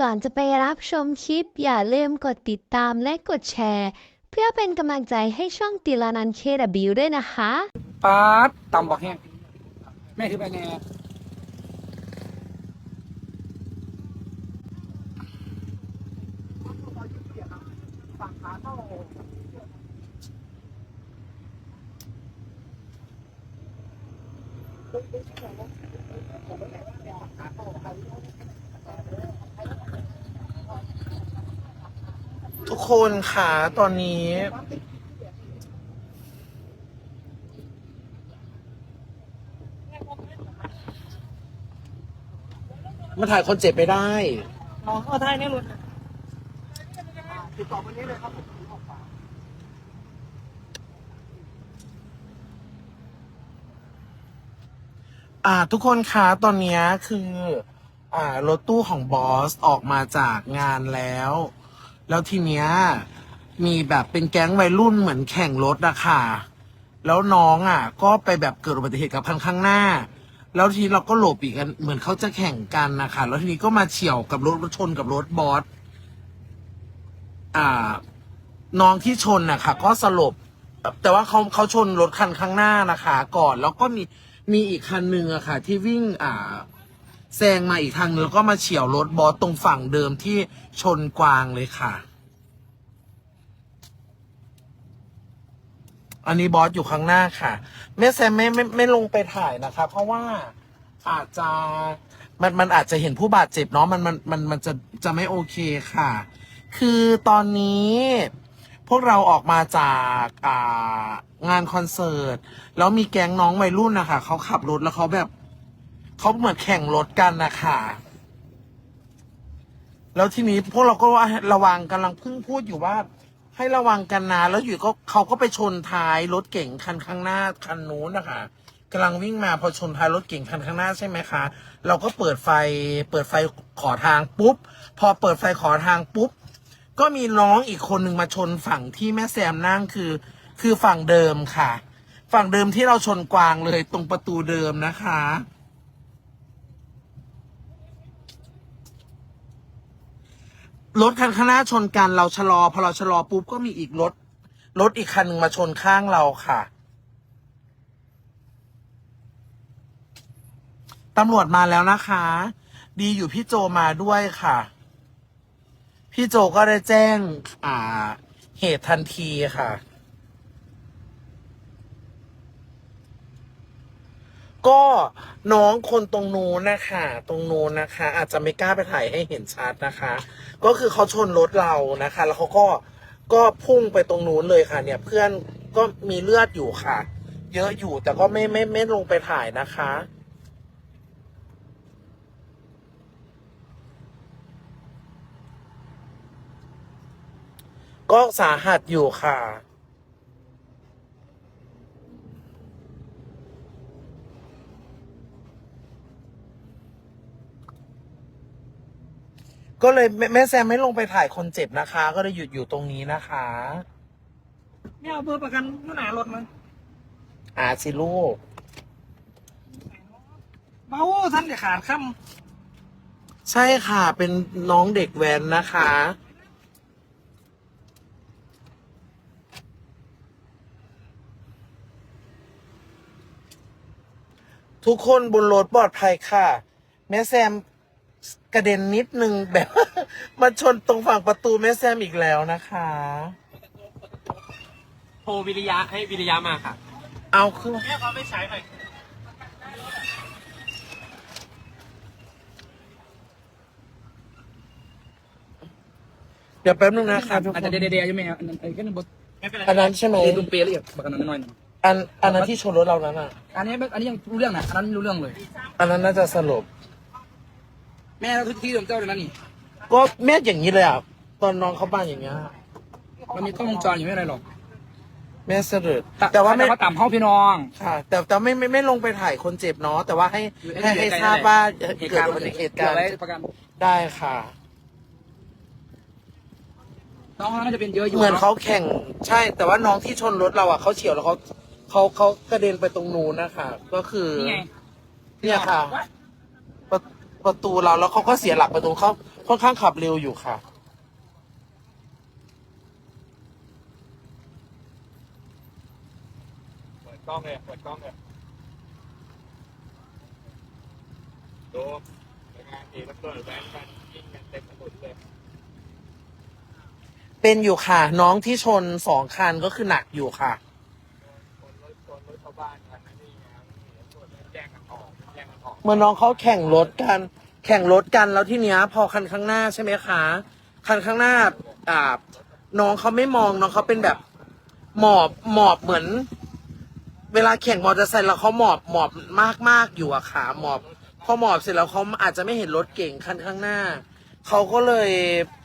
ก่อนจะไปรับชมคลิป อย่าลืมกดติดตามและกดแชร์ เพื่อเป็นกำลังใจให้ช่องติลานันเคดบิวด้วยนะคะ ป๊าดตำบอกแห้งแม่ถือไปแน่ ทุกคนค่ะตอนนี้มาถ่ายคนเจ็บไปได้ น้องเอาไทยในรถอ่า ทุกคนคะตอนเนี้ยคือ อ่ารถตู้ของบอสออกมาจากงานแล้ว แล้วทีเนี้ยมีแบบเป็นแก๊งวัยรุ่นเหมือนแข่งรถอะค่ะ แล้วน้องอะ ก็ไปแบบเกิดอุบัติเหตุกับพันข้างหน้า แล้วทีนี้เราก็หลบอีกกันเหมือนเขาจะแข่งกันนะคะแล้วทีนี้ก็มาเฉี่ยวกับรถชนกับรถบอสอ่า น้องที่ชนนะคะก็สลบ แต่ว่าเขาเขาชนรถคันข้างหน้านะคะ ก่อนแล้วก็มีมีอีกคันหนึ่งอะค่ะ ที่วิ่งอ่า แซงมาอีกทางนึงแล้วก็มาเฉี่ยวรถบอสตรงฝั่งเดิมที่ชนกวางเลยค่ะ อันนี้บอสอยู่ข้างหน้าค่ะแม่แซมไม่ไม่ไม่ลงไปถ่ายนะคะ เพราะว่าอาจจะมันมันอาจจะเห็นผู้บาดเจ็บเนาะมันมันมันมันจะจะไม่โอเคค่ะ คือตอนนี้พวกเราออกมาจากอ่างานคอนเสิร์ต แล้วมีแก๊งน้องวัยรุ่นนะคะเขาขับรถแล้วเขาแบบ เขาเหมือนแข่งรถกันนะคะแล้วทีนี้พวกเราก็ว่าระวังกำลังเพิ่งพูดอยู่ว่า ให้ระวังกันนะแล้วอยู่ก็เขาก็ไปชนท้ายรถเก่งคันข้างหน้าคันนู้นนะคะกำลังวิ่งมาพอชนท้ายรถเก่งคันข้างหน้าใช่ไหมคะ เราก็เปิดไฟเปิดไฟขอทางปุ๊บ พอเปิดไฟขอทางปุ๊บ ก็มีน้องอีกคนหนึ่งมาชนฝั่งที่แม่แซมนั่งคือ คือฝั่งเดิมค่ะ ฝั่งเดิมที่เราชนกวางเลยตรงประตูเดิมนะคะ รถคันข้างหน้าชนกันเราชะลอพอเราชะลอปุ๊บก็มีอีกรถรถอีกคันหนึ่งมาชนข้างเราค่ะตำรวจมาแล้วนะคะ ดีอยู่พี่โจมาด้วยค่ะ พี่โจก็ได้แจ้ง อ่า เหตุทันทีค่ะ ก็น้องคนตรงนู้นนะคะ ตรงนู้นนะคะ อาจจะไม่กล้าไปถ่ายให้เห็นชัดนะคะ ก็คือเขาชนรถเรานะคะ แล้วเขาก็ก็พุ่งไปตรงนู้นเลยค่ะ เนี่ยเพื่อนก็มีเลือดอยู่ค่ะ เยอะอยู่แต่ก็ไม่ไม่ไม่ลงไปถ่ายนะคะ ก็สาหัสอยู่ค่ะ ก็เลยแม่แม่แซมไม่ลงไปถ่ายคนเจ็บนะคะ ก็เลยหยุดอยู่ตรงนี้นะคะ ไม่เอาเบอร์ประกันเมื่อหนารถมั้งอาสิลูก เบาท่านจะขาดคใช่ค่ะ เป็นน้องเด็กแว้นนะคะ ทุกคนบนรถปลอดภัยค่ะ แม่แซม กระเด็นนิดนึงแบบ มาชนตรงฝั่งประตูแม่แซมอีกแล้วนะคะ โทรวิริยะให้วิริยะมาค่ะเอาคือแม่เขาไม่ใช้หน่อยเดี๋ยวแป๊บนึงนะำคะทุกคอาจนจะเดเดๆอยู่ไหมอันนั้นอันนี้ก็นึกว่าไม่เป็นไรอันนั้นใช่ไหมเดดุมเปย์ละเอียดประกันนั้นน้อยหนึงอันอันนั้นที่ชนรถเรานั้นอะ อันนี้อันนี้ยังรู้เรื่องนะอันนั้นไม่รู้เรื่องเลยอันนั้นน่าจะสลบ แม่เราทุกที่เดิมเจ้าเลยนะนี่ ก็แม่อย่างนี้เลยอะตอนน้องเขาบ้านอย่างเงี้ยมันมีกล้องวงจรอยู่ไม่อะไรหรอกแม่เสด็จแต่ว่าไม่เขาต่ำห้องพี่น้อง ค่ะ แต่แต่ไม่ไม่ไม่ลงไปถ่ายคนเจ็บเนาะแต่ว่าให้ให้ให้ทราบว่าเกิดอุบัติเหตุการณ์ไว้ประกัน ได้ค่ะ น้องเขาน่าจะเป็นเยอะอยู่เหมือนเขาแข่งใช่ แต่ว่าน้องที่ชนรถเราอะเขาเฉียวแล้วเขาเขาเขากระเด็นไปตรงนู้นนะคะก็คือนี่ไงเนี่ยค่ะ ประประตูเราแล้วเขาก็เสียหลักไปตรงเขาค่อนข้างขับเร็วอยู่ค่ะ เปิดกล้องเลยเปิดกล้องเลยดูเป็นไงดีแล้วเปิดแบงค์กันยิงกันเต็มถนนเลย เป็นอยู่ค่ะ น้องที่ชนสองคันก็คือหนักอยู่ค่ะ คนรถคนรถชาวบ้านกันนะนี่นะตรวจแจ้งกันออก เมื่อน้องเขาแข่งรถกัน แข่งรถกันแล้วที่เนี้ย พอคันข้างหน้าใช่ไหมคะ คันข้างหน้าอ่าน้องเขาไม่มองน้องเขาเป็นแบบหมอบหมอบเหมือน เวลาแข่งมอเตอร์ไซค์แล้วเขาหมอบหมอบมากมากอยู่อะขาหมอบพอหมอบเสร็จแล้วเขาอาจจะไม่เห็นรถเก่งคันข้างหน้าเขาก็เลย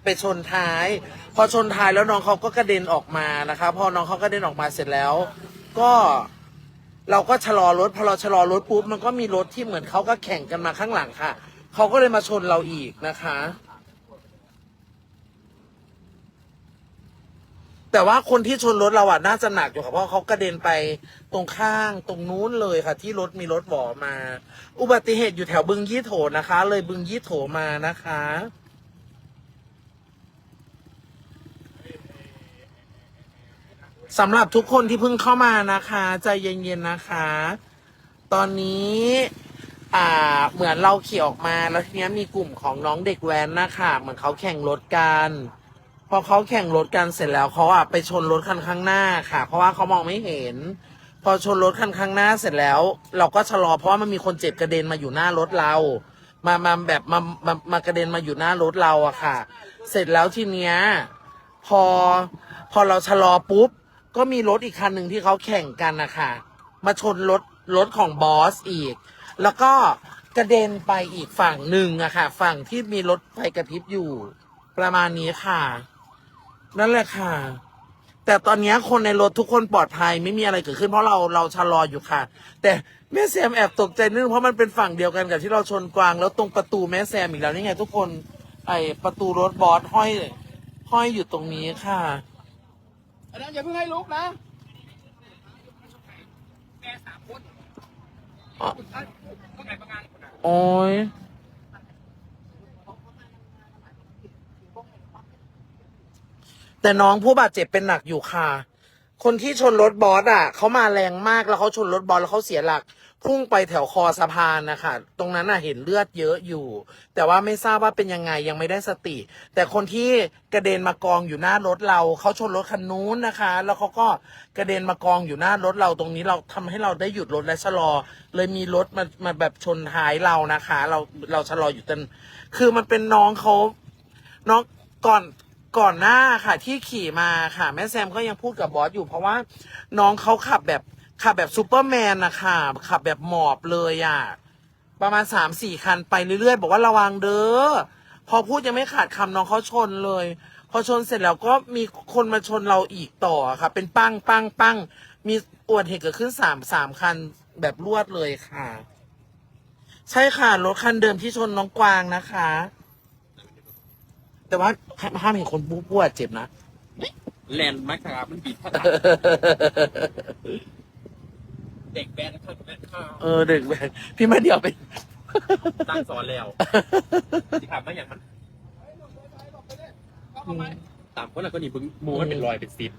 ไปชนท้าย พอชนท้ายแล้วน้องเขาก็กระเด็นออกมานะคะ พอน้องเขากระเด็นออกมาเสร็จแล้ว ก็ เราก็ชะลอรถพอเราชะลอรถปุ๊บมันก็มีรถที่เหมือนเขาก็แข่งกันมาข้างหลังค่ะเขาก็เลยมาชนเราอีกนะคะ แต่ว่าคนที่ชนรถเราอะน่าจะหนักอยู่ค่ะเพราะเขากระเด็นไปตรงข้างตรงนู้นเลยค่ะ ที่รถมีรถหวอมา อุบัติเหตุอยู่แถวบึงยี่โถนะคะ เลยบึงยี่โถมานะคะ สำหรับทุกคนที่เพิ่งเข้ามานะคะใจเย็นๆนะคะ ตอนนี้อ่าเหมือนเราขี่ออกมาแล้วทีนี้มีกลุ่มของน้องเด็กแว้นนะคะเหมือนเขาแข่งรถกันพอเขาแข่งรถกันเสร็จแล้วเขาอะไปชนรถคันข้างหน้าค่ะ เพราะว่าเขามองไม่เห็น พอชนรถคันข้างหน้าเสร็จแล้ว เราก็ชะลอเพราะว่ามันมีคนเจ็บกระเด็นมาอยู่หน้ารถเรา มามาแบบมามามากระเด็นมาอยู่หน้ารถเราอะค่ะ เสร็จแล้วทีเนี้ยพอพอเราชะลอปุ๊บ ก็มีรถอีกคันหนึ่งที่เขาแข่งกันนะคะมาชนรถรถของบอสอีก แล้วก็กระเด็นไปอีกฝั่งหนึ่งอะค่ะ ฝั่งที่มีรถไฟกระพริบอยู่ ประมาณนี้ค่ะ นั่นแหละค่ะ แต่ตอนนี้คนในรถทุกคนปลอดภัยไม่มีอะไรเกิดขึ้นเพราะเราเราชะลออยู่ค่ะ แต่แม่แซมแอบตกใจนิดนึงเพราะมันเป็นฝั่งเดียวกันกับที่เราชนกวาง แล้วตรงประตูแม่แซมอีกแล้วนี่ไงทุกคนไอประตูรถบอสห้อยห้อยอยู่ตรงนี้ค่ะ อันนั้นอย่าเพิ่งให้ลุกนะแม่สามคนอ๋อคนไหนประกันคนไหนโอ้ยแต่น้องผู้บาดเจ็บเป็นหนักอยู่ค่ะ คนที่ชนรถบอสอะเขามาแรงมากแล้วเขาชนรถบอสแล้วเขาเสียหลัก พุ่งไปแถวคอสะพานนะคะตรงนั้นน่ะเห็นเลือดเยอะอยู่ แต่ว่าไม่ทราบว่าเป็นยังไงยังไม่ได้สติ แต่คนที่กระเด็นมากองอยู่หน้ารถเราเขาชนรถคันนู้นนะคะ แล้วเขาก็กระเด็นมากองอยู่หน้ารถเราตรงนี้เราทำให้เราได้หยุดรถและชะลอ เลยมีรถมามาแบบชนท้ายเรานะคะ เราเราชะลออยู่ตันคือมันเป็นน้องเขาน้องก่อนก่อนหน้าค่ะที่ขี่มาค่ะ แม่แซมก็ยังพูดกับบอสอยู่เพราะว่าน้องเขาขับแบบ ขับแบบซูเปอร์แมนนะคะขับแบบหมอบเลยอะ ประมาณสามสี่คันไปเรื่อยๆ บอกว่าระวังเด้อ พอพูดยังไม่ขาดคำน้องเขาชนเลย พอชนเสร็จแล้วก็มีคนมาชนเราอีกต่อค่ะ เป็นปั้งปั้งปั้งมีอุบัติเหตุเกิดขึ้นสามสามคันแบบรวดเลยค่ะ ใช่ค่ะ รถคันเดิมที่ชนน้องกวางนะคะ แต่ว่าห้ามเห็นคนปุ๊บปวดเจ็บนะ แลนด์มักครับมันบีบพลัง เด็กแบนครับแบนข้าวเออเด็กแว้นพี่มาเดียวเป็นตั้งสอนแล้วที่ขับมาอย่างมันสามคนแล้วก็นี่บึ้งมูมันเป็นรอยเป็นซิป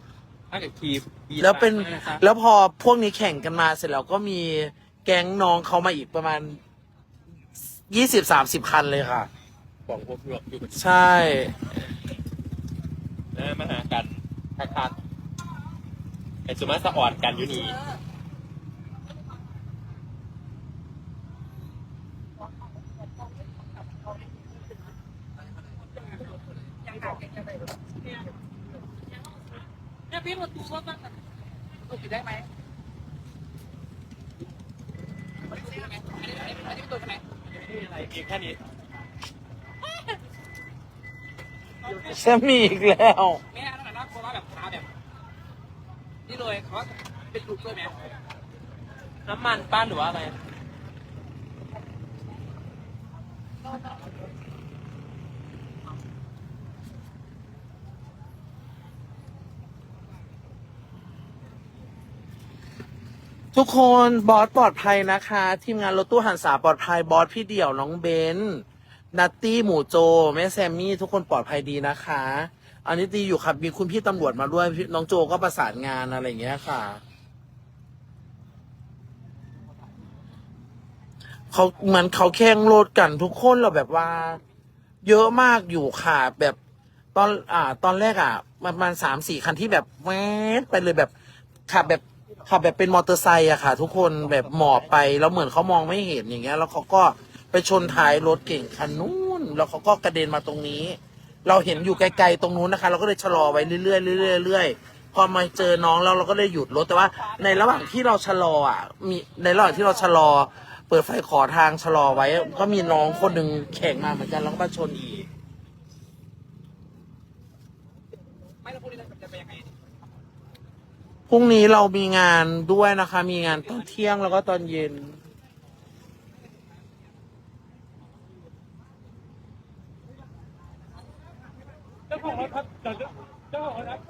ถ้าเกิดคีบแล้วเป็น แล้วพอพวกนี้แข่งกันมาเสร็จแล้วก็มีแก๊งน้องเขามาอีกประมาณยี่สิบสามสิบคันเลยค่ะบอกพวกรวมอยู่ใช่เออมาหากันคักคักไอ้สุมาสะอ่อนกันอยู่นี่ นี่ยพี่รถตู้รถตั้งรถติดได้ไหมอันนี้อันนี้อันนี้ตัวไหนอะไรเพียงแค่นี้แซมมีอีกแล้วแม่นั่นแหละนะคนละแบบขาแบบนี่เลยเขาเป็นลูกด้วยไหมน้ำมันป้านหรือว่าอะไร ทุกคนบอสปลอดภัยนะคะ ทีมงานรถตู้หันษาปลอดภัยบอสพี่เดี่ยวน้องเบนนัตตี้หมูโจแม่แซมมี่ทุกคนปลอดภัยดีนะคะ อันนี้ตีอยู่ครับมีคุณพี่ตำรวจมาด้วยพี่น้องโจก็ประสานงานอะไรอย่างเงี้ยค่ะเขาเหมือนเขาแข่งรถกันทุกคนเราแบบว่า เยอะมากอยู่ค่ะแบบตอนอ่า ตอนแรกอะประมาณสามสี่คันที่แบบแวดไปเลยแบบขับแบบ ขับแบบเป็นมอเตอร์ไซค์อะค่ะ ทุกคนแบบหมอบไปแล้วเหมือนเขามองไม่เห็นอย่างเงี้ย แล้วเขาก็ไปชนท้ายรถเก่งคันนู้นแล้วเขาก็กระเด็นมาตรงนี้ เราเห็นอยู่ไกลๆตรงนู้นนะคะ เราก็เลยชะลอไว้เรื่อยๆเรื่อยๆเรื่อยๆพอมาเจอน้องแล้วเราก็เลยหยุดรถแต่ว่า ในระหว่างที่เราชะลออะมีในระหว่างที่เราชะลอ เปิดไฟขอทางชะลอไว้ ก็มีน้องคนหนึ่งแข่งมาเหมือนกันแล้วก็มาชนอีก ไม่แล้วพวกนี้เราจะไปยังไง พรุ่งนี้เรามีงานด้วยนะคะ มีงานตอนเที่ยงแล้วก็ตอนเย็น เจ้าของรถครับเจ้าของรถครับ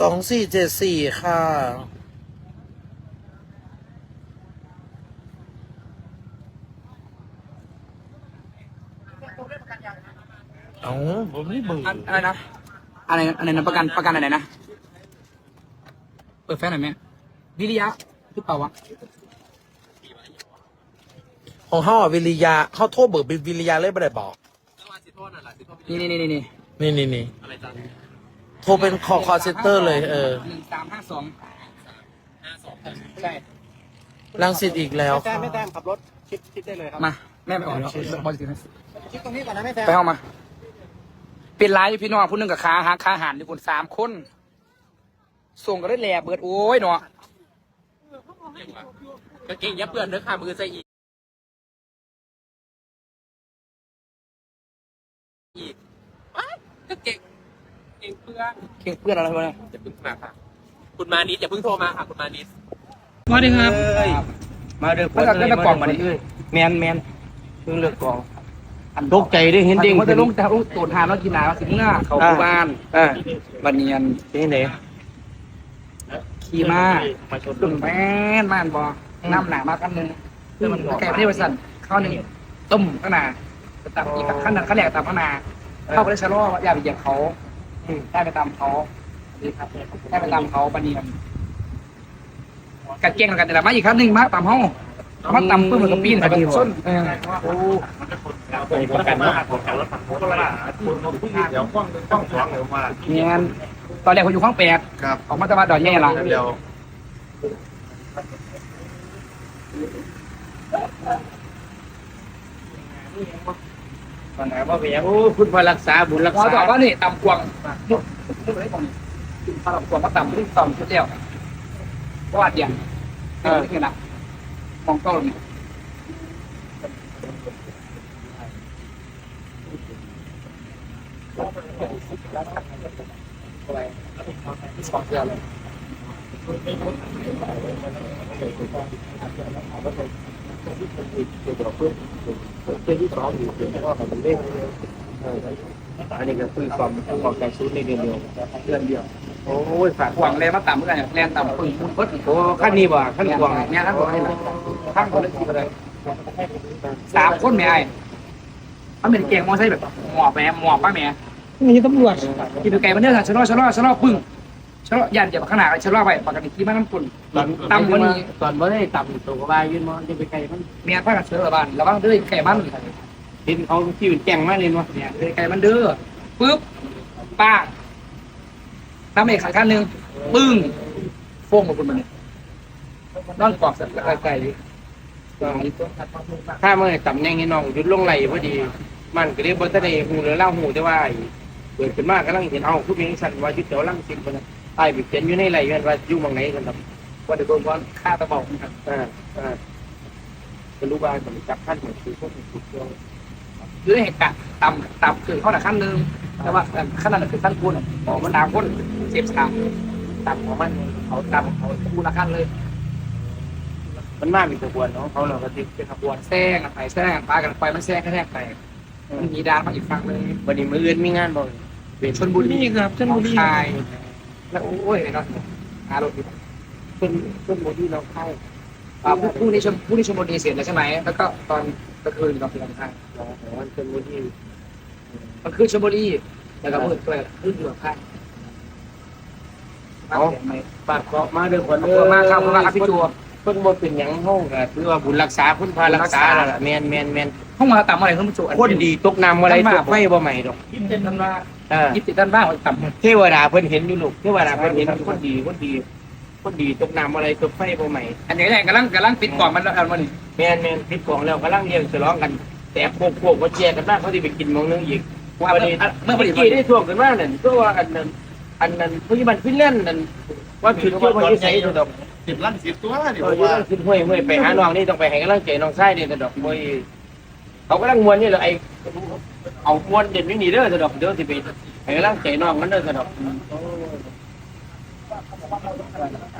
สองสี่เจ็ดสี่ค่ะ เอาผมไม่เบื่ออันอะไรนะอะไรอะไรนะประกันประกันอะไรนะ เปิดแฟนหน่อยไหมวิริยะหรือเปล่าวะของเขาอะวิริยาเขาโทษเบิกเป็นวิริยาเลยไม่ได้บอกนี่นี่นี่นี่นี่นี่นี่โทร เป็นคอคอเซ็นเตอร์เลยเออ หนึ่งสามห้าสองใช่รังสิตอีกแล้ว แต้ค่ะมไม่แต้มขับรถคิดคิดได้เลยครับมา แม่ไปออกแล้วบอลสิคิดตรงนี้ก่อนนะไม่แต้มไปห้องมา เป็นร้ายอยู่พี่น้องผู้หนึงกับขาหักขาหันอยู่คนสามคน ส่งก็ได้แหล่เบิดโอ้ยเนาะกางเกงยับเปื่อนเนื้อขามือใส่อีกอีกว้ายกางเกง เกงเปื่อนเก่งเพื่อนอะไรวะเนี่ยอย่าเพิ่งมาค่ะ คุณมานิดอย่าเพิ่งโทรมาค่ะ คุณมานิดสวัสดีครับ มาเด้อมันก็ได้กล่องมาดิแมนแมนเพิ่งเลือกกล่องตกใจได้เห็นเด้งมันจะลงแต่ลงตูดหาแล้วกินหนาสิงหน้าเขาผู้บ้านอ่าบันเนียนเป็นไหนขี่มาตึงแม่นม่านบอน้ำหนามากกันหนึงแกไม่ได้บริษัทข้าวหนึ่งต้มข้างหน้าตับอีกขั้นหนึ่งขั้นแรกตับข้างหน้าเข้าไปได้ชะลอว่าอย่าไปเหยียบเขา ได้ไปตามเขาได้ไปตามเขาบันเนียนกัดเก่งกันแต่ละมาอีกครั้งหนึ่งมาตามห้องมาตามเพื่อนกับปีนกับส้นโอ้ประกันรถของรถของรถละเดี๋ยวข้องข้องสองเดี๋ยวมาเนียนตอนแรกเขาอยู่ข้างแปดครับออกมาตะวันดอนแย่ละเดี๋ยวตอนไหนว่าเพียงโอ้คุณพอรักษาบุญรักเขาษาบอกว่านี่ตำกวางยุบยุบเลยตรงนี้ตำกวางก็ตำที่ตำชุดเดียววาดอย่างเออนี่นะมองกล้องนี่สองเดือนเลย ที่เป็นอีกเกี่ยวกับพื้นที่สองอยู่ที่ว่ามันเล่นอันนี้ก็คือความความใจชื้นในเดือนเดียวเดือนเดียวโอ้ยฝากกวางแรงมาต่ำเมื่อนกันแรงต่ำปึ้งพุ่งเพิ่มโอ้ขั้นนี้บ่ขั้นกวางเนี่ยขั้นกวางนี่แหละขั้นกวางเลยทีเลยสามคนไม่ไอ้มันเป็นเก่งมอไซค์แบบหมอบแม่หมอบป้าแม่มีตำรวจขี่ไปไกลมันเด้อชะลอชะลอชะลอปึ้ง ชะลอยันอย่าข้างหน้าชะลอไปปกติขี่มาน้ำปุ่นตอนต่ำกว่านี้ตอนบ่ได้ต่ำตัวว่ายืนมองจะไปไกลมันเมียพากันเสือละบ้านแล้วก็เด้อไก่มันเห็นเขาที่เป็นแจ้งมาเลยว่าเนี่ยเด้อไก่มันเด้อปึ๊บป้าน้ำเอกขันขั้นหนึ่งปึ้งโฟ้งมาคุณมันเนี่ยนอนกอดสัตว์ไก่ก็ถ้าเมื่อตำแหน่งให้น้องหยุดลงไหลพอดี มันก็เรียกว่าทะเลหูหรือเล่าหูแต่ว่าเปิดขึ้นมากกำลังเห็นเอาผู้เพียงสั่นว่ายุดเดี๋ยวลังสิบคน ตายไปเขียนอยู่ในไหลเงินว่าอยู่บางไหนกันครับว่าเดี๋ยวโดนว่าฆ่าตะบอกนะครับอ่าอ่าเป็นรู้บ้านผมจับขั้นเหมือนคือพวกถูกต้องคือเหตุการณ์ต่ำต่ำคือเขาแต่ขั้นหนึ่งแต่ว่าขั้นนั้นคือขั้นคูณอ๋อมันดาวคนเสียบสามต่ำของมันเขาต่ำเขาคูณละขั้นเลย มันมากมีกระบวนของเขาเราก็ติดเป็นขบวนแซงกันไปแซงกันไปกันไปมันแซงกระแทกไปมันมีดานมาอีกฝั่งเลยวันนี้มืออื่นมีงานบ่เป็นชนบุรีครับชนบุรีคาย แล้วโอ้ยเนาะหารถอยู่ชนชนบุรีเราเข้าอ่าพรุ่งนี้ชมพรุ่งนี้ชมบุรีเสร็จแล้วใช่ไหมแล้วก็ตอนกลางคืนเราไปลำทางวันชนบุรีมันคือชมบุรีแล้วก็มืดด้วยขึ้นอยู่ข้างเอาไหมปากเกาะมาเด้อคนขอบคุณมากครับขอบคุณมากครับพี่จัวคนบ่เป็นหยังห้องก็ถือว่าบุญรักษาคุณพารักษาแล้วล่ะแม่นแม่นแม่นห้องมาต่ำอะไรเพิ่มจุคนดีตกน้ำอะไรตกไฟบ่ใหม่ดอกยิบเต็มท่านว่า เออยิบติดท่านบ้างต่ำเทวดาเพิ่นเห็นอยู่ลูกเทวดาเพิ่นเห็นคนดีคนดีคนดีตกน้ำอะไรตกไฟบ่ใหม่อันนี้แหละกำลังกำลังปิดกล่องมันแล้วอันมันแม่นแม่นปิดกล่องแล้วกำลังเลี้ยงฉลองกัน แต่พวกพวกว่าแจกกันมาเขาสิไปกินหมองนึงอีกว่าวันนี้เมื่อเมื่พออดีกี้ได้ท่วงกันมานั่นก็ว่าอันนั้นอันนั้นผู้ที่มันฟินแลนด์นั่นว่าจุดเที่ยวมันอยู่ไสอยู่ดอกสิบล้านสิบตัวเดี๋ยเอวออยู่ว่าต้องขึ้นห้วยห้วยไปหาน้องนี่ต้องไปให้กำลังใจน้องชายนี่แต่ดอกบ่ยเขากำลังมวนนี่แหละไอ้ เอามวนเด่นอยู่นี่เด้อแต่ดอกเดี๋ยวสิไปให้กำลังใจน้องมันเด้อแต่ดอก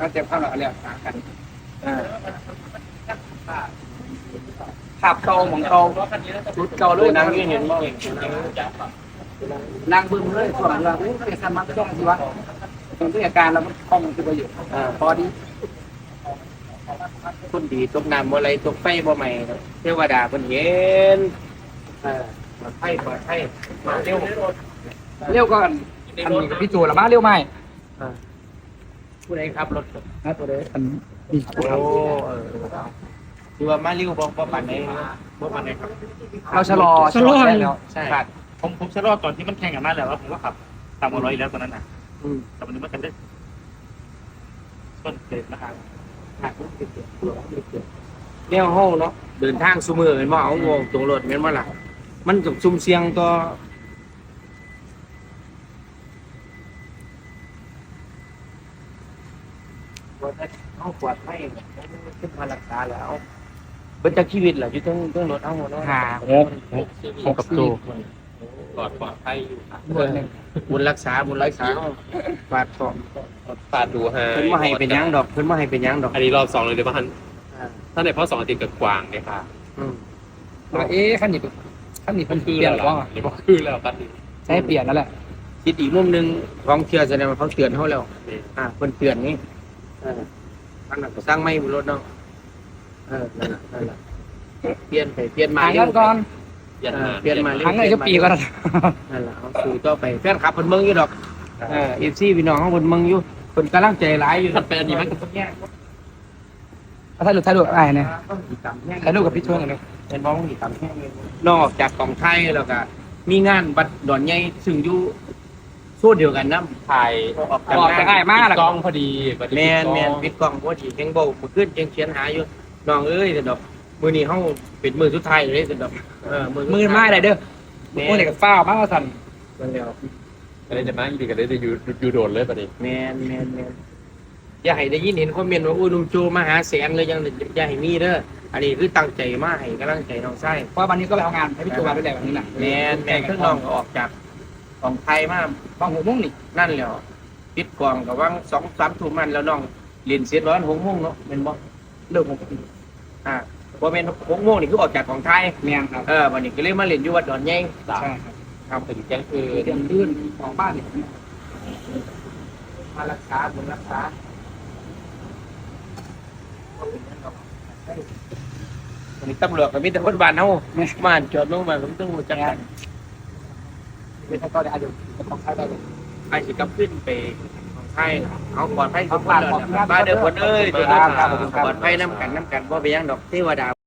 ก็เจ็บข้าวเราเรียกกันอ่าขับเกาหมองเกาชุดเกาเลดูยนางนั่นี่เห็นบ่นั่งบึ้มเลยส่วนเราไม่ได้ทำมันก็ต้องที่ว่าเป็นผู้จัดการเราคล่องคือประโยชน์พอดีคนดีตกน้ำบ่ไหลตกไฟบ่ใหม่เทวดาเพิ่นเห็นอ่า ดภัยปลอดภัยมาเร็วเร็วก่อนอันนี้กับพี่จูละมาเร็วไหมอ่าผู้ใดขับรถนะตัวเด็กอันดีโอ้เออคือว่ามาเร็วบ่บ่ปานใดบ่ปานใดครับเราชะลอชะลอแล้วใช่ขาดผมผมชะลอตอนที่มันแข่งกันมาแล้วแล้วผมก็ขับตามกว่าร้อยแล้วตอนนั้นนะอืมแต่วันนี้มันกันได้ต้นเกิดนะครับแนวเฮาเนาะเดินทางซุมื้อเห็นบ่เอาวงตรงรถแม่นบ่ล่ะ มันต้องซุ่มเสี่ยงต่อบ่ได้เฮาปลอดภัยขึ้นมารักษาแล้วเบิดจากชีวิตล่ะอยู่ตรงตรงรถเฮาเนาะหาหกกับตัวปลอดปลอดภัยอยู่เบอร์หนึ่งบุญรักษาบุญรักษาเฮาฝากของปาดดูฮะเพิ่นบ่ให้เป็นหยังดอกเพิ่นบ่ให้เป็นหยังดอก อันนี้รอบสองเลยเดี๋ยวพันถ้าในเพราะสองอาทิตย์กับกวางเนี่ยค่ะ อืมว่าเอ๊ะขั้นนี้ ขั้นนี้มัมันนคือเปลี่ยนแล้วหรือล่ะเปล่านี่บอกคือแล้วกันใช่เปลี่ยนแล้วแหละคิดอีกมุมหนึงของเชื่อแสดงว่าเขาเตือนเฮาแล้วอ่าเพิ่นเตือนนี่เอออันนั้นก็สร้างไม่บุรถเนาะเออนั่นล่ะนั่นล่ะเปลี่ยนไปเปลี่ยนมาหาเงินก่อนยันเออมาเปลี่ยนมาเรื่หาเงินก็ปีก่อนนั่นล่ะเอาสู่ต่อไปแฟนคลับเพิ่นเมืองอยู่ดอกเออ FC พี่น้องของเพิ่นเมืองอยู่เพิ่นกำลังใจหลายอยู่ถ้าเป็นอันนี้มันก็ต้อ งแยกถ่ายรูปถ่ายรูปอะไรเนี่ยอีกตามแห้งถ่ายรูปกับพี่ช่วยกันเลยเป็นบ้องอีกตามแห้งเลยนอกจากของไทยแล้วก็มีงานบัดดอนใหญ่ซึ่งอยู่โซนเดียวกันนำถ่ายออกบอกจะง่ายมากปิแล้ดวกล้องพอดีแมนแมนปิดกล้องบ่ดีแข่งบ่เมื่อคืนยังเขียนหาอยู่น้องเอ้ยแต่ดอกมื้อนี้เฮาเป็นมื้อสุดท้ายเลยแต่ดอกเออมื้อมือไม้อะไรเด้อโอ้ยเด็กฟ้าวมากกว่าสั่นมันแล้วอะไรจะมาอีกกันได้ยูยูโดนเลยประเดี๋ยวแมนแมนแมน อย่าให้ได้ยินเห็นคอมเมนต์ว่าโอ้ยหนุ่มโจมาหาแสนเลยยังอย่าให้มีเด้ออันนี้คือตั้งใจมาให้กำลังใจน้องชายเพราะวันนี้ก็ไปทำงานให้พี่จูมาด้วยแหละวันนี้แหละแมนแมนคือน้องก็ออกจากของไทยมาบางหัวมุ่งนี่นั่นแล้วปิดกล้องก็วัง2 3ทุ่มมันแล้วน้องเรียนเสร็จร้อน6โมงเนาะแม่นบ่เลิกผมอ่าบ่แม่น6โมงนี่คือออกจากของไทยเมียงครับเออวันนี้ก็เลยมาเล่นอยู่วัดดอนใหญ่ใช่ครับครับถึงแจ้งคือเตรียมลื่นของบ้านนี่มารักษาบุญรักษา วันนี้ตำรวจก็มีแต่คนบ้านเฮาบ้านจอดลงมาผมต้องรู้จักกันเป็นก็ได้อายุของใช้ได้เลยไอ้สิกลับขึ้นไปของไทยเอาปลอดภัยทุกคนเลยนะบ้านเด้อคนเอ้ยตัวเด้อปลอดภัยน้ำกันน้ำกันบ่ไปยังดอกเทวดา